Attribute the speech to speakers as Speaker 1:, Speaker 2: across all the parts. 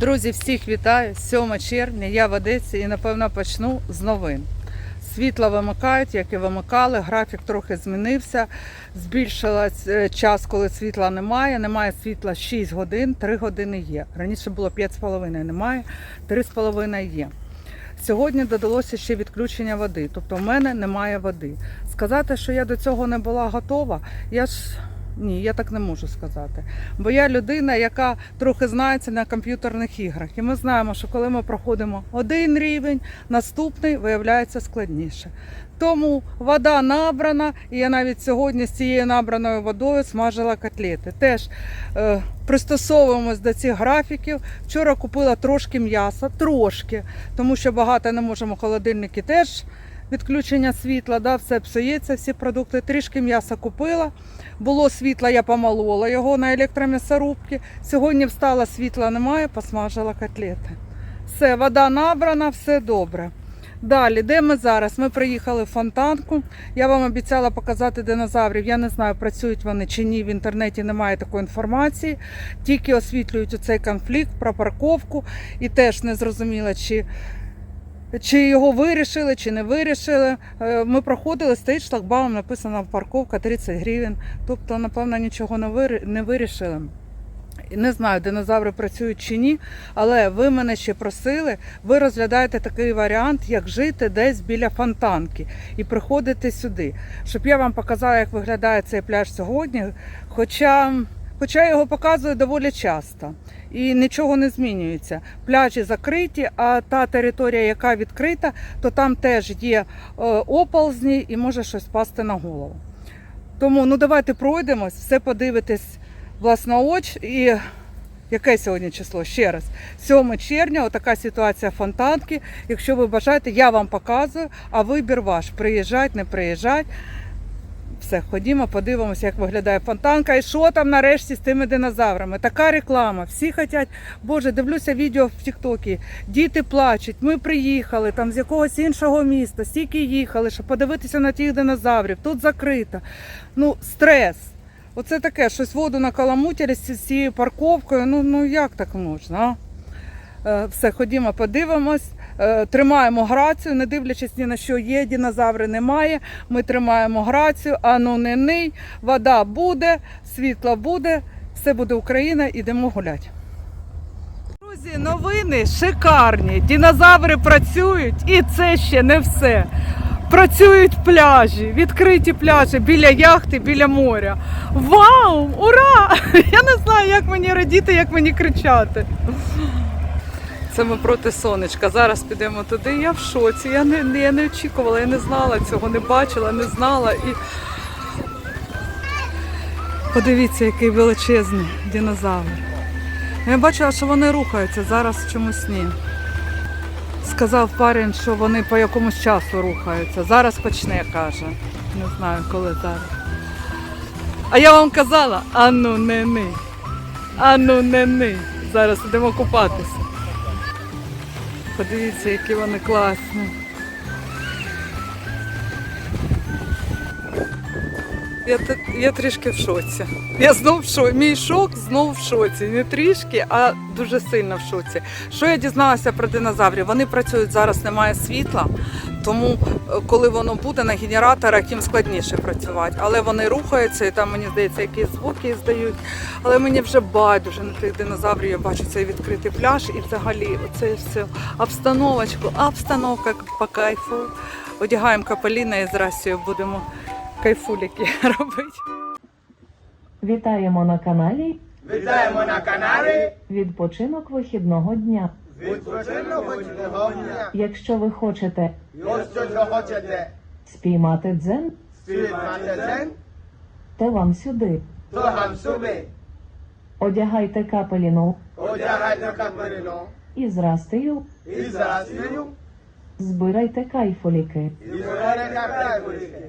Speaker 1: Друзі, всіх вітаю! 7 червня, я в Одесі і напевно почну з новин. Світло вимикають, як і вимикали, графік трохи змінився. Збільшилась час, коли світла немає. Немає світла 6 годин, 3 години є. Раніше було 5,5 немає, 3,5 є. Сьогодні додалося ще відключення води, тобто в мене немає води. Сказати, що я до цього не була готова, я ж ні, я так не можу сказати. Бо я людина, яка трохи знається на комп'ютерних іграх. І ми знаємо, що коли ми проходимо один рівень, наступний виявляється складніше. Тому вода набрана, і я навіть сьогодні з цією набраною водою смажила котлети. Теж е, пристосовуємось до цих графіків. Вчора купила трошки м'яса, трошки, тому що багато не можемо холодильники теж. Відключення світла, да, все псується, всі продукти. Трішки м'яса купила. Було світла, я помолола його на електром'ясорубці. Сьогодні встала, світла немає, посмажила котлети. Все, вода набрана, все добре. Далі, де ми зараз? Ми приїхали в фонтанку. Я вам обіцяла показати динозаврів. Я не знаю, працюють вони чи ні. В інтернеті немає такої інформації. Тільки освітлюють цей конфлікт про парковку. І теж не зрозуміла, чи чи його вирішили, чи не вирішили. Е, Ми проходили, стоїть шлагбаум, написано парковка 30 гривень. Тобто, напевно, нічого не вирішили. Не знаю, динозаври працюють чи ні, але ви мене ще просили, ви розглядаєте такий варіант, як жити десь біля фонтанки і приходити сюди, щоб я вам показала, як виглядає цей пляж сьогодні. Хоча, хоча його показую доволі часто і нічого не змінюється. Пляжі закриті, а та територія, яка відкрита, то там теж є е, оползні і може щось пасти на голову. Тому ну давайте пройдемось, все подивитись власноуч і. Яке сьогодні число? Ще раз, 7 червня, отака ситуація фонтанки. Якщо ви бажаєте, я вам показую, а вибір ваш. Приїжджать, не приїжджать. Все, ходімо, подивимося, як виглядає фонтанка і що там нарешті з тими динозаврами. Така реклама. Всі хочуть, боже, дивлюся відео в Тіктокі. Діти плачуть. Ми приїхали там з якогось іншого міста, стільки їхали, щоб подивитися на тих динозаврів. Тут закрито. Ну, стрес. Оце таке, щось воду на накаламутили з цією парковкою. Ну, ну як так можна? А? Е, Все, ходімо, подивимось. Е, Тримаємо грацію, не дивлячись ні на що є, динозаври немає. Ми тримаємо грацію, а ну не ний, вода буде, світло буде, все буде Україна, ідемо гуляти. Друзі, новини шикарні. Динозаври працюють, і це ще не все. Працюють пляжі, відкриті пляжі біля яхти, біля моря. Вау! Ура! Я не знаю, як мені радіти, як мені кричати. Це ми проти сонечка. Зараз підемо туди. Я в шоці. Я не, я не очікувала, я не знала цього, не бачила, не знала. І подивіться, який величезний динозавр. Я бачила, що вони рухаються, зараз чомусь ні. Сказав парень, що вони по якомусь часу рухаються. Зараз почне, каже. Не знаю, коли зараз. А я вам казала, ану не ни. Ану не ни. Зараз йдемо купатися. Подивіться, які вони класні. Я, я трішки в шоці. Я знов в шоці. Мій шок знов в шоці. Не трішки, а дуже сильно в шоці. Що я дізналася про динозаврів? Вони працюють зараз, немає світла, тому е, коли воно буде на генераторах, їм складніше працювати. Але вони рухаються і там, мені здається, якісь звуки здають. Але мені вже байдуже на тих динозаврів. Я бачу цей відкритий пляж і взагалі оце все обстановочку, обстановка по кайфу. Одягаємо капеліна і з Расією будемо кайфуліки робити.
Speaker 2: Вітаємо на каналі
Speaker 3: Вітаємо на каналі
Speaker 2: Відпочинок вихідного дня. Якщо ви хочете спіймати дзен, то вам сюди. Одягайте капеліну
Speaker 3: одягайте капеліно
Speaker 2: і з
Speaker 3: і застію,
Speaker 2: збирайте кайфоліки.
Speaker 3: і зберете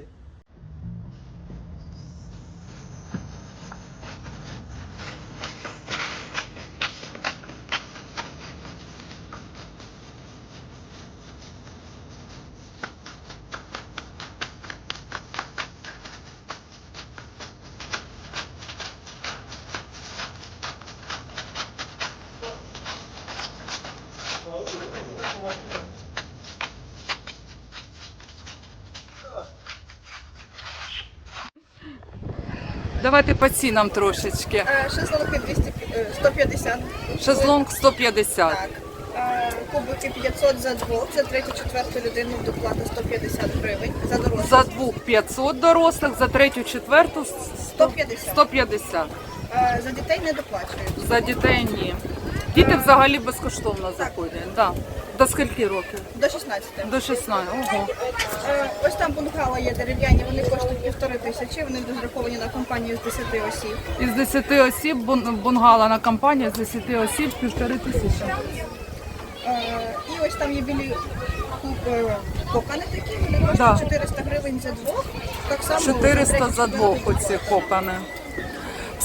Speaker 1: Давайте по цінам трошечки.
Speaker 4: Е, Шезлонги 200, е, 150.
Speaker 1: Шезлонг 150.
Speaker 4: Так. Е, Кубики 500 за двох, за третю, четверту людину доплата 150 гривень. За дорослих
Speaker 1: За двох 500 дорослих, за третю, четверту
Speaker 4: 150.
Speaker 1: 150.
Speaker 4: Е, За дітей не доплачують.
Speaker 1: За дітей ні. Діти взагалі безкоштовно заходять. Да. До скільки років?
Speaker 4: До 16.
Speaker 1: До 16. Ого.
Speaker 4: Е, Ось там бунгало є дерев'яні, вони коштують півтори тисячі, вони розраховані на компанію з 10 осіб.
Speaker 1: Із 10 осіб бун- бунгало на компанія з 10 осіб півтори тисячі.
Speaker 4: Е, І ось там є білі куб е, кокани такі, вони коштують
Speaker 1: Да.
Speaker 4: 400 гривень за двох. Так само
Speaker 1: 400 за двох оці кокани.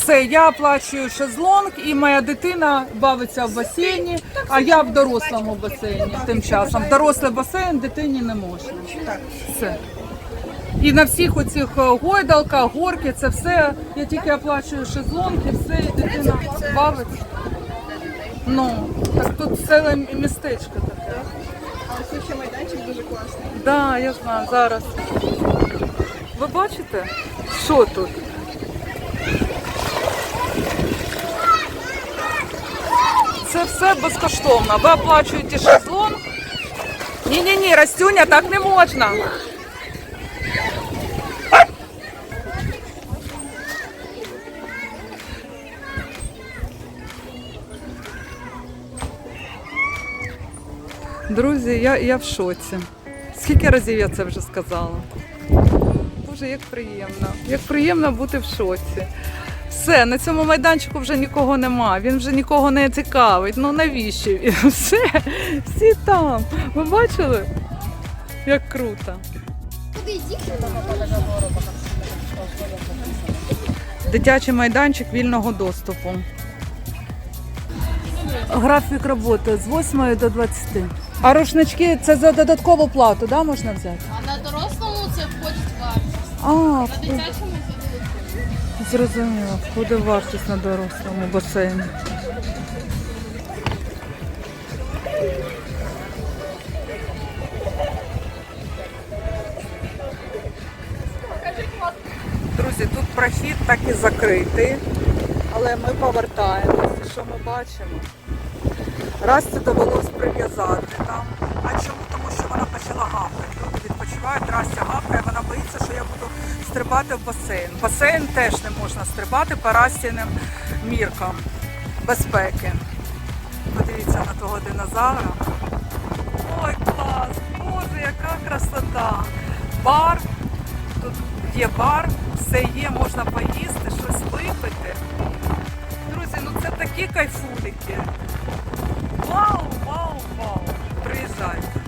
Speaker 1: Все, я оплачую шезлонг і моя дитина бавиться в басейні, а я в дорослому басейні тим часом. В Дорослий басейн дитині не можна. Все. І на всіх оцих е, гойдалках, горки, це все. Я тільки оплачую шезлонг і все, і дитина бавиться. Ну, так тут ціле містечко таке.
Speaker 4: А ось ще майданчик дуже класний.
Speaker 1: Так, я знаю, зараз. Ви бачите, що тут? Це все безкоштовно. Ви оплачуєте шезлонг. Ні-ні-ні, Растюня, так не можна. Друзі, я, я в шоці. Скільки разів я це вже сказала? Боже, як приємно. Як приємно бути в шоці. Все, на цьому майданчику вже нікого нема. Він вже нікого не цікавить. Ну навіщо? він? Все, всі там. Ви бачили? Як круто. Дитячий майданчик вільного доступу. Графік роботи з 8 до 20. А рушнички це за додаткову плату, да, можна взяти?
Speaker 5: А на дорослому це входить в вартість.
Speaker 1: А,
Speaker 5: На дитячому.
Speaker 1: Зрозуміло, входить вартість на дорослому басейні. Друзі, тут прохід так і закритий, але ми повертаємося. Що ми бачимо? Расті довелось прив'язати там. А чому? Тому що вона почала гавкати. Люди відпочивають, Растя гавкає, вона боїться, що я буду стрибати в басейн. Басейн теж не можна стрибати по Растіним міркам безпеки. Подивіться на того динозавра. Ой, клас! Боже, яка красота! Бар, тут є бар, все є, можна поїсти, щось випити. Друзі, ну це такі кайфулики. Вау, вау, вау! Приїжджайте.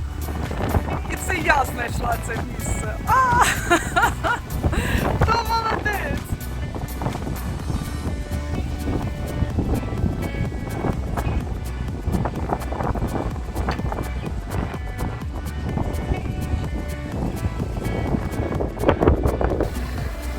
Speaker 1: І це я знайшла це місце. А!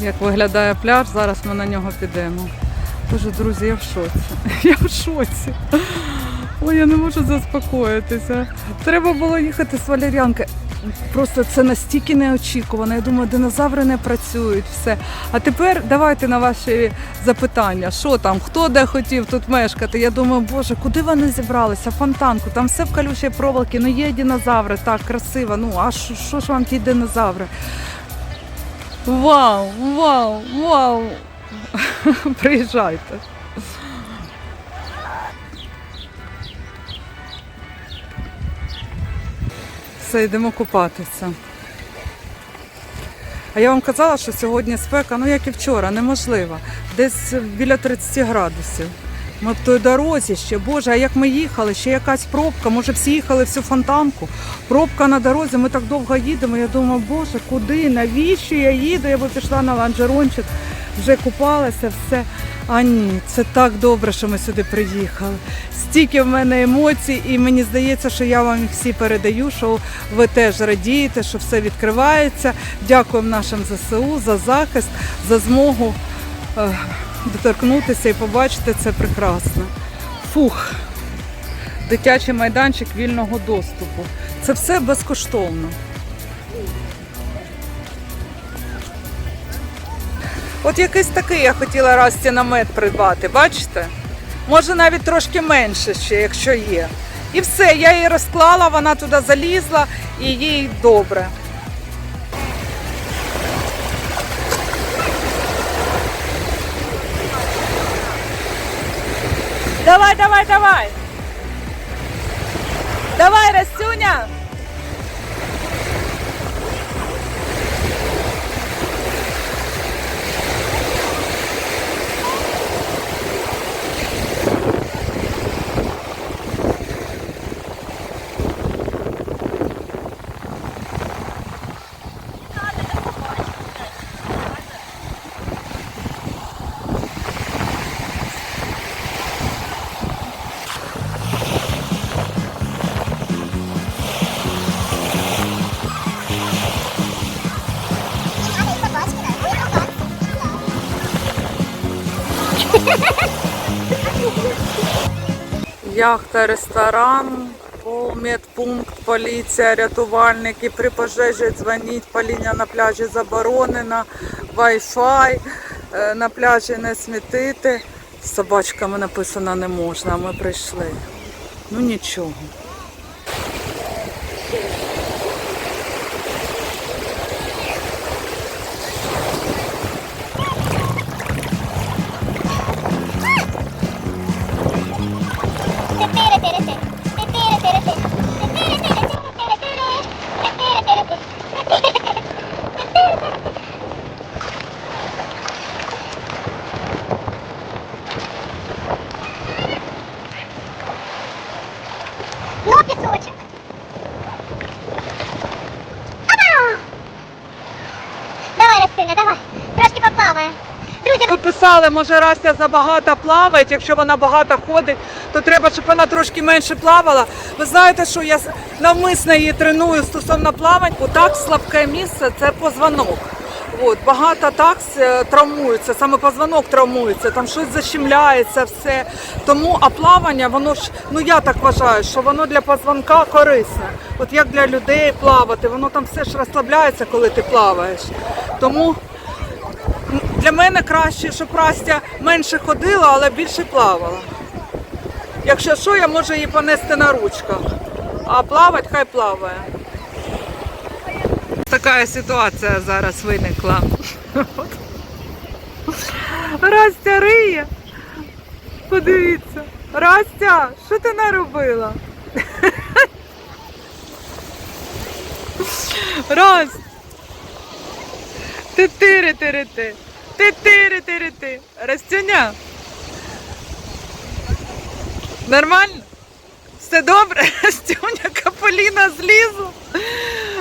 Speaker 1: Як виглядає пляж, зараз ми на нього підемо. Боже, друзі, я в шоці. Я в шоці. Ой, я не можу заспокоїтися. Треба було їхати з валеріанки. Просто це настільки неочікувано. Я думаю, динозаври не працюють, все. А тепер давайте на ваші запитання, що там, хто де хотів тут мешкати. Я думаю, боже, куди вони зібралися? Фонтанку, там все в калюшій проволоки, ну є динозаври, так, красиво. Ну, а що ж вам ті динозаври? Вау, вау, вау! Приїжджайте. Все, йдемо купатися. А я вам казала, що сьогодні спека, ну як і вчора, неможливо. Десь біля 30 градусів. Ми в той дорозі ще, Боже, а як ми їхали, ще якась пробка, може всі їхали всю фонтанку. Пробка на дорозі, ми так довго їдемо. Я думаю, Боже, куди? Навіщо я їду? Я би пішла на ланжерончик, вже купалася, все. А ні, це так добре, що ми сюди приїхали. Стільки в мене емоцій, і мені здається, що я вам всі передаю, що ви теж радієте, що все відкривається. Дякуємо нашим ЗСУ за захист, за змогу е, доторкнутися і побачити це прекрасно. Фух, дитячий майданчик вільного доступу. Це все безкоштовно. От якийсь такий я хотіла Расті намет придбати, бачите? Може навіть трошки менше ще, якщо є. І все, я її розклала, вона туди залізла і їй добре. Давай, давай, давай. Давай, Растюня. Яхта, ресторан, медпункт, поліція, рятувальники. При пожежі дзвоніть, паління на пляжі заборонена, Wi-Fi, е, на пляжі не смітити. З собачками написано не можна, а ми прийшли. Ну нічого.
Speaker 6: Давай, Трошки поплаваємо. Друзі,
Speaker 1: Ви писали, може Растя забагато плаває, якщо вона багато ходить, то треба, щоб вона трошки менше плавала. Ви знаєте, що я навмисно її треную стосовно плавань. Отак слабке місце це позвонок. От, багато так е, травмуються, саме позвонок травмується, там щось защемляється, все. Тому а плавання, воно ж, ну я так вважаю, що воно для позвонка корисне. От як для людей плавати, воно там все ж розслабляється, коли ти плаваєш. Тому для мене краще, щоб Растя менше ходила, але більше плавала. Якщо що, я можу її понести на ручках. А плавати хай плаває. Така ситуація зараз виникла. Растя риє. Подивіться. Растя, що ти наробила? Расть. Ти тири ти. Ти тири ти. Растюня. Нормально? Все добре? Растюня, Каполіна злізу.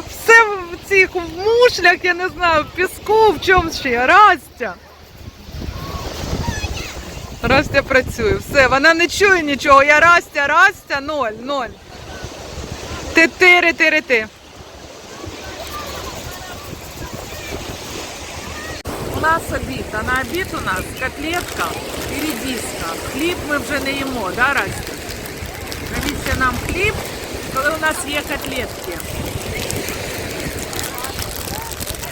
Speaker 1: Все в цих в мушлях, я не знаю, в піску, в чому ще. Растя. Растя працює. Все, вона не чує нічого. Я Растя, Растя, ноль, ноль. Ти тири тири ти. Нас обід, а на обід у нас котлетка і редиска. Хліб ми вже не їмо, да, Растя? Навіщо нам хліб, коли у нас є котлетки?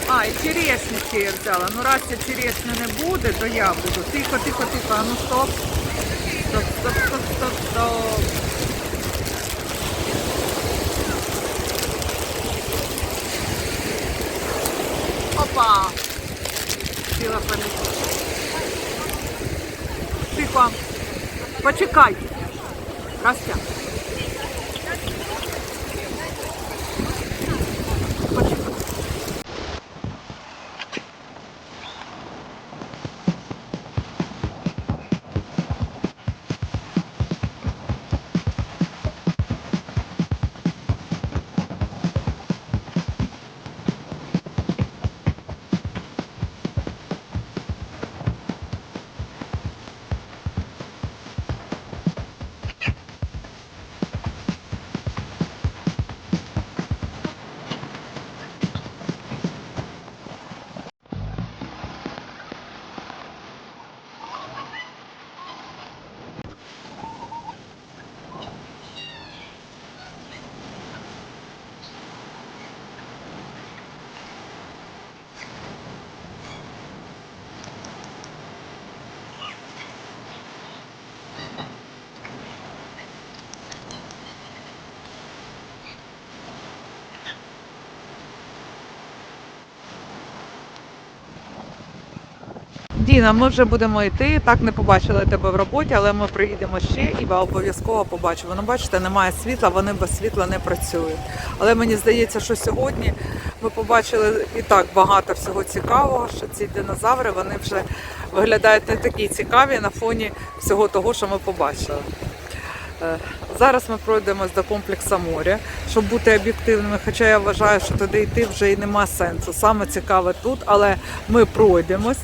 Speaker 1: А, і черешню ще я взяла. Ну, Растя черешню не буде, то я буду. Тихо, тихо, тихо. А ну стоп. Стоп, стоп, стоп, стоп, стоп. Опа! Сіла. Тихо. Почекай. Растя. Діна, ми вже будемо йти. Так не побачили тебе в роботі, але ми приїдемо ще і обов'язково побачимо. Ну, бачите, немає світла, вони без світла не працюють. Але мені здається, що сьогодні ми побачили і так багато всього цікавого, що ці динозаври вони вже виглядають не такі цікаві на фоні всього того, що ми побачили. Е, Зараз ми пройдемось до комплексу моря, щоб бути об'єктивними. Хоча я вважаю, що туди йти вже і нема сенсу. Саме цікаве тут, але ми пройдемось.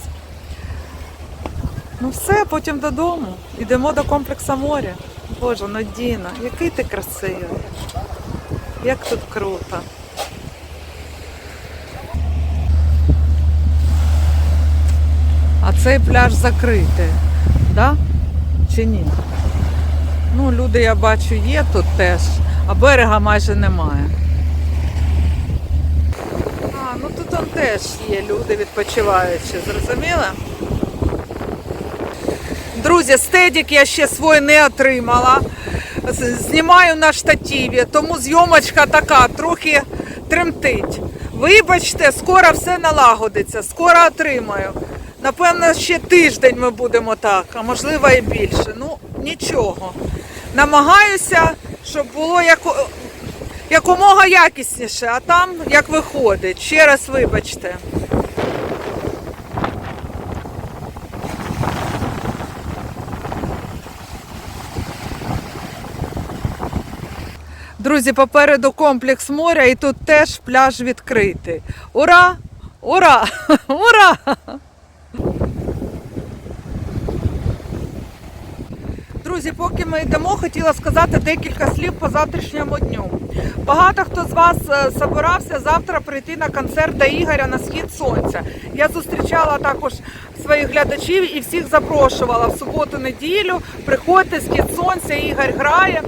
Speaker 1: Ну все, потім додому. Йдемо до комплексу моря. Боже, ну Діна, який ти красивий. Як тут круто. А цей пляж закритий, да? Чи ні? Ну, люди, я бачу, є тут теж, а берега майже немає. А, ну тут он теж є люди відпочиваючі, зрозуміли? Друзі, стедік я ще свій не отримала. Знімаю на штативі, тому зйомочка така, трохи тремтить. Вибачте, скоро все налагодиться, скоро отримаю. Напевно, ще тиждень ми будемо так, а можливо і більше. Ну, нічого. Намагаюся, щоб було яко... якомога якісніше, а там як виходить. Ще раз вибачте. Друзі, попереду комплекс моря і тут теж пляж відкритий. Ура! Ура! Ура! Друзі, поки ми йдемо, хотіла сказати декілька слів по завтрашньому дню. Багато хто з вас е, собирався завтра прийти на концерт до Ігоря на схід сонця. Я зустрічала також своїх глядачів і всіх запрошувала в суботу-неділю. Приходьте, схід сонця, Ігор грає.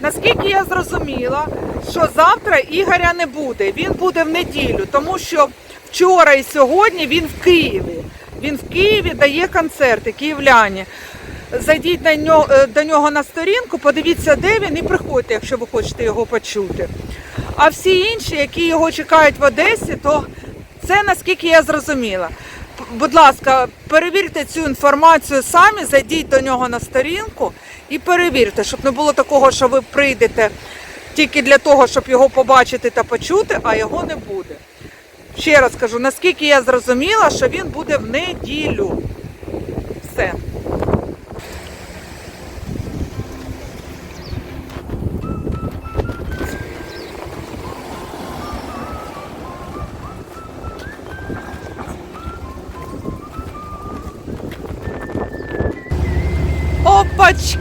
Speaker 1: Наскільки я зрозуміла, що завтра Ігоря не буде. Він буде в неділю, тому що вчора і сьогодні він в Києві. Він в Києві дає концерти київляні. Зайдіть на нього, е, до нього на сторінку, подивіться, де він, і приходьте, якщо ви хочете його почути. А всі інші, які його чекають в Одесі, то це наскільки я зрозуміла. Будь ласка, перевірте цю інформацію самі, зайдіть до нього на сторінку і перевірте, щоб не було такого, що ви прийдете тільки для того, щоб його побачити та почути, а його не буде. Ще раз кажу, наскільки я зрозуміла, що він буде в неділю. Все.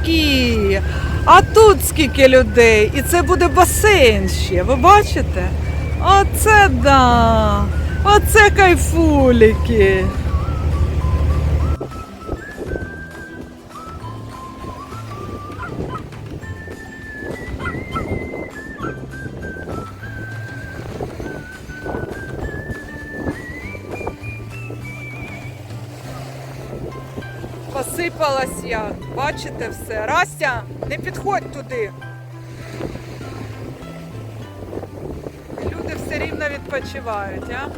Speaker 1: Опачки! А тут скільки людей, і це буде басейн ще. Ви бачите? Оце да! Оце кайфуліки! Посипалась я. Бачите все. Растя, не підходь туди. Люди все рівно відпочивають, а?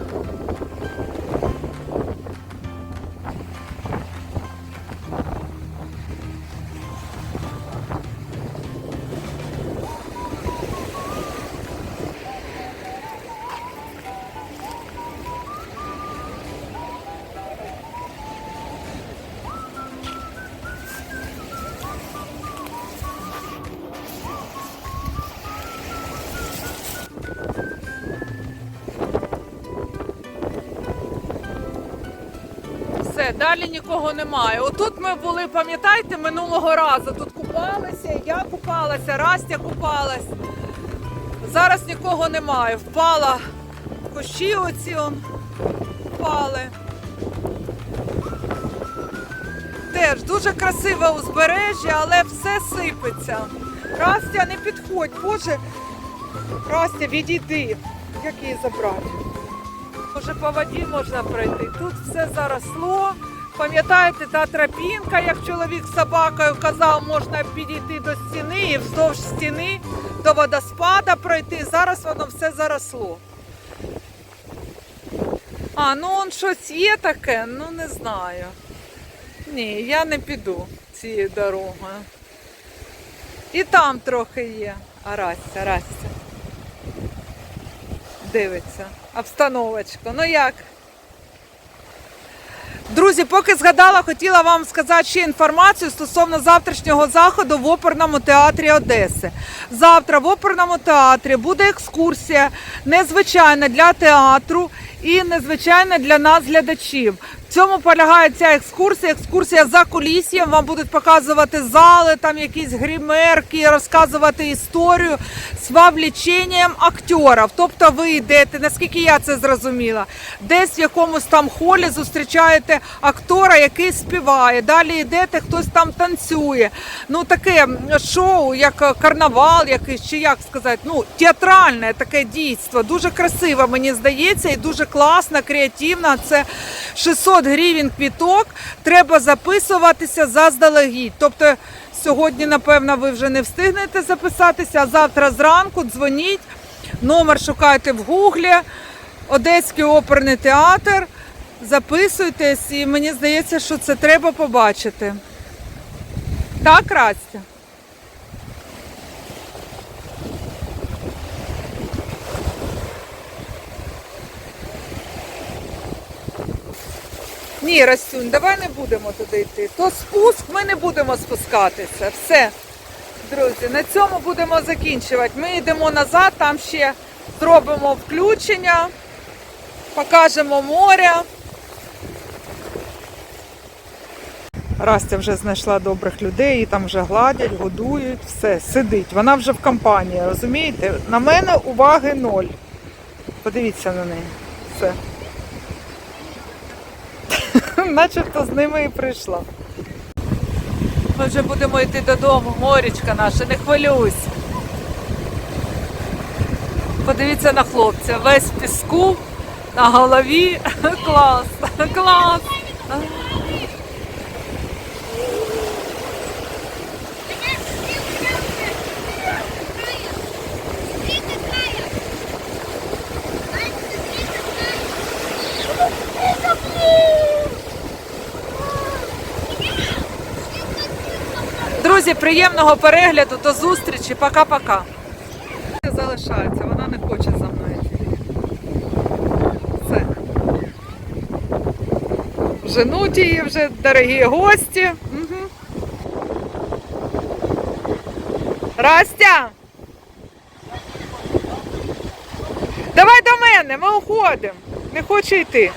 Speaker 1: Все, далі нікого немає. Отут ми були, пам'ятаєте, минулого разу. Тут купалися, я купалася, Растя купалась. Зараз нікого немає. Впала кущі оці он впали. Теж дуже красиве узбережжя, але все сипеться. Растя, не підходь, Боже. Растя, відійди. Як її забрати? Може по воді можна пройти. Тут все заросло. Пам'ятаєте, та тропінка, як чоловік з собакою казав, можна підійти до стіни і вздовж стіни до водоспада пройти. Зараз воно все заросло. А, ну он щось є таке, ну не знаю. Ні, я не піду цією дорогою. І там трохи є. А Растя, Растя. Дивиться. Обстановочка. Ну як? Друзі, поки згадала, хотіла вам сказати ще інформацію стосовно завтрашнього заходу в оперному театрі Одеси. Завтра в оперному театрі буде екскурсія незвичайна для театру і незвичайна для нас, глядачів. В цьому полягає ця екскурсія. Екскурсія за куліс'ям. Вам будуть показувати зали, там якісь гримерки, розказувати історію з вовліченням акторів. Тобто ви йдете, наскільки я це зрозуміла, десь в якомусь там холі зустрічаєте актора, який співає. Далі йдете, хтось там танцює. Ну таке шоу, як карнавал, якийсь, чи як сказати, ну театральне таке дійство. Дуже красиво, мені здається, і дуже класно, креативно. Це 600 гривень квіток. Треба записуватися заздалегідь. Тобто сьогодні, напевно, ви вже не встигнете записатися, а завтра зранку дзвоніть. Номер шукайте в гуглі. Одеський оперний театр. Записуйтесь, і мені здається, що це треба побачити. Так, Растя? Ні, Растюнь, давай не будемо туди йти. То спуск, ми не будемо спускатися. Все. Друзі, на цьому будемо закінчувати. Ми йдемо назад, там ще зробимо включення, покажемо море. Растя вже знайшла добрих людей, її там вже гладять, годують, все, сидить. Вона вже в компанії, розумієте? На мене уваги ноль. Подивіться на неї. Все. Начебто з ними і прийшла. Ми вже будемо йти додому, морічка наша, не хвилюйся. Подивіться на хлопця, весь в піску, на голові. Клас, клас. Друзі, приємного перегляду, до зустрічі, пока-пока. Залишається, вона не хоче за мною. Все. Женуть її вже, дорогі гості. Угу. Растя! Давай до мене, ми уходимо. Не хоче йти.